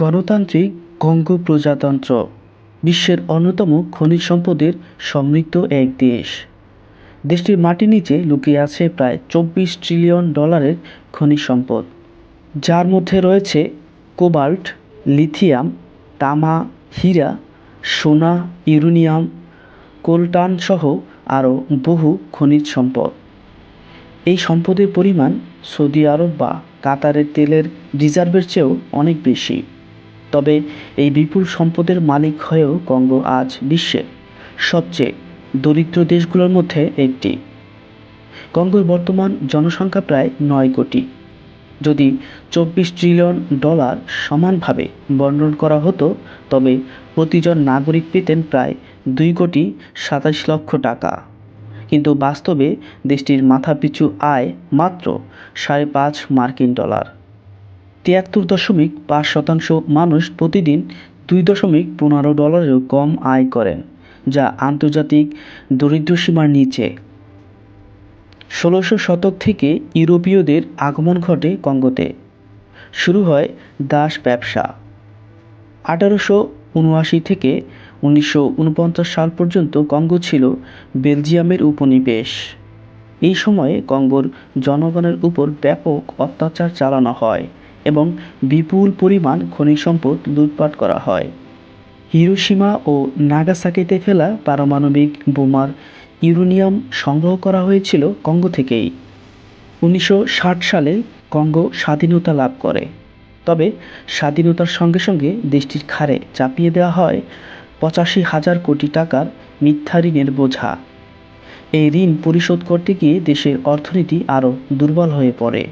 গণতান্ত্রিক কঙ্গো প্রজাতন্ত্র, বিশ্বের অন্যতম খনিজ সম্পদের সমৃদ্ধ এক দেশ। দেশটির মাটির নিচে লুকিয়ে আছে প্রায় চব্বিশ ট্রিলিয়ন ডলারের খনিজ সম্পদ, যার মধ্যে রয়েছে কোবাল্ট, লিথিয়াম, তামা, হীরা, সোনা, ইউরেনিয়াম, কোলটান সহ আরও বহু খনিজ সম্পদ। এই সম্পদের পরিমাণ সৌদি আরব বা কাতারের তেলের রিজার্ভের চেয়েও অনেক বেশি। তবে এই বিপুল সম্পদের মালিক হয়েও কঙ্গো আজ বিশ্বের সবচেয়ে দরিদ্র দেশগুলোর মধ্যে একটি। কঙ্গোর বর্তমান জনসংখ্যা প্রায় নয় কোটি। যদি চব্বিশ ট্রিলিয়ন ডলার সমানভাবে বন্টন করা হতো, তবে প্রতিজন নাগরিক পেতেন প্রায় দুই কোটি সাতাশ লক্ষ টাকা। কিন্তু বাস্তবে দেশটির মাথাপিছু আয় মাত্র সাড়ে পাঁচ মার্কিন ডলার। তিয়াত্তর দশমিক পাঁচ শতাংশ মানুষ প্রতিদিন দুই দশমিক পনেরো ডলারেরও কম আয় করেন, যা আন্তর্জাতিক দরিদ্রসীমার নিচে। ষোলোশো শতক থেকে ইউরোপীয়দের আগমন ঘটে কঙ্গোতে। শুরু হয় দাস ব্যবসা। আঠারোশো উনআশি থেকে উনিশশো উনপঞ্চাশ সাল পর্যন্ত কঙ্গো ছিল বেলজিয়ামের উপনিবেশ। এই সময়ে কঙ্গোর জনগণের উপর ব্যাপক অত্যাচার চালানো হয়। এবং বিপুল পরিমাণ খনিজ সম্পদ লুটপাট করা হয়। হিরোশিমা ও নাগাসাকিতে ফেলা পারমাণবিক বোমার ইউরেনিয়াম সংগ্রহ করা হয়েছিল কঙ্গো থেকেই। উনিশশো ষাট সালে কঙ্গো স্বাধীনতা লাভ করে। তবে স্বাধীনতার সঙ্গে সঙ্গে দেশটির ঘাড়ে চাপিয়ে দেওয়া হয় পঁচাশি হাজার কোটি টাকার মিথ্যা ঋণের বোঝা। এই ঋণ পরিশোধ করতে গিয়ে দেশের অর্থনীতি আরও দুর্বল হয়ে পড়ে।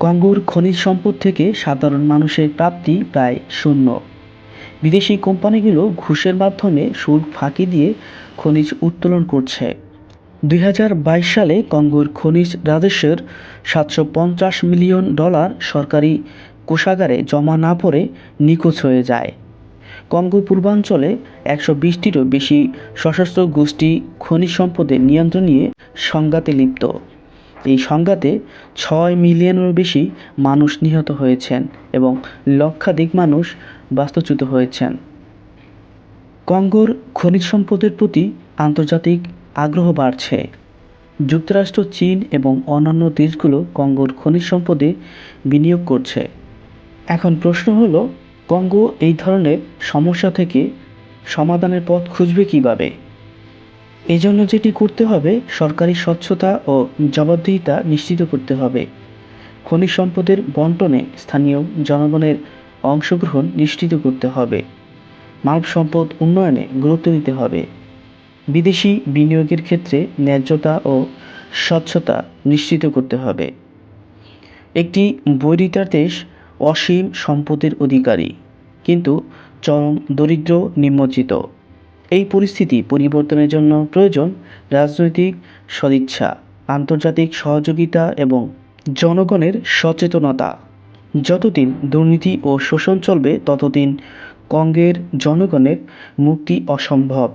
কঙ্গোর খনিজ সম্পদ থেকে সাধারণ মানুষের প্রাপ্তি প্রায় শূন্য। বিদেশি কোম্পানিগুলো ঘুষের মাধ্যমে শুল্ক ফাঁকি দিয়ে খনিজ উত্তোলন করছে। দুই হাজার বাইশ সালে কঙ্গোর খনিজ রাজস্বের সাতশো পঞ্চাশ মিলিয়ন ডলার সরকারি কোষাগারে জমা না পড়ে নিখোঁজ হয়ে যায়। কঙ্গো পূর্বাঞ্চলে একশো বিশটিরও বেশি সশস্ত্র গোষ্ঠী খনিজ সম্পদের নিয়ন্ত্রণ নিয়ে সংঘাতে লিপ্ত। এই সংঘাতে ছয় মিলিয়নেরও বেশি মানুষ নিহত হয়েছেন এবং লক্ষাধিক মানুষ বাস্তুচ্যুত হয়েছেন। কঙ্গোর খনিজ সম্পদের প্রতি আন্তর্জাতিক আগ্রহ বাড়ছে। যুক্তরাষ্ট্র, চীন এবং অন্যান্য দেশগুলো কঙ্গোর খনিজ সম্পদে বিনিয়োগ করছে। এখন প্রশ্ন হলো, কঙ্গো এই ধরনের সমস্যা থেকে সমাধানের পথ খুঁজবে কীভাবে? এই জন্য যেটি করতে হবে, সরকারি স্বচ্ছতা ও জবাবদিহিতা নিশ্চিত করতে হবে। খনিজ সম্পদের বন্টনে স্থানীয় জনগণের অংশগ্রহণ নিশ্চিত করতে হবে। মানব সম্পদ উন্নয়নে গুরুত্ব দিতে হবে। বিদেশি বিনিয়োগের ক্ষেত্রে ন্যায্যতা ও স্বচ্ছতা নিশ্চিত করতে হবে। একটি বৈরিতার দেশ অসীম সম্পদের অধিকারী, কিন্তু চরম দরিদ্র, নিমজ্জিত। এই পরিস্থিতি পরিবর্তনের জন্য প্রয়োজন রাজনৈতিক সদিচ্ছা, আন্তর্জাতিক সহযোগিতা এবং জনগণের সচেতনতা। যতদিন দুর্নীতি ও শোষণ চলবে, ততদিন কঙ্গের জনগণের মুক্তি অসম্ভব।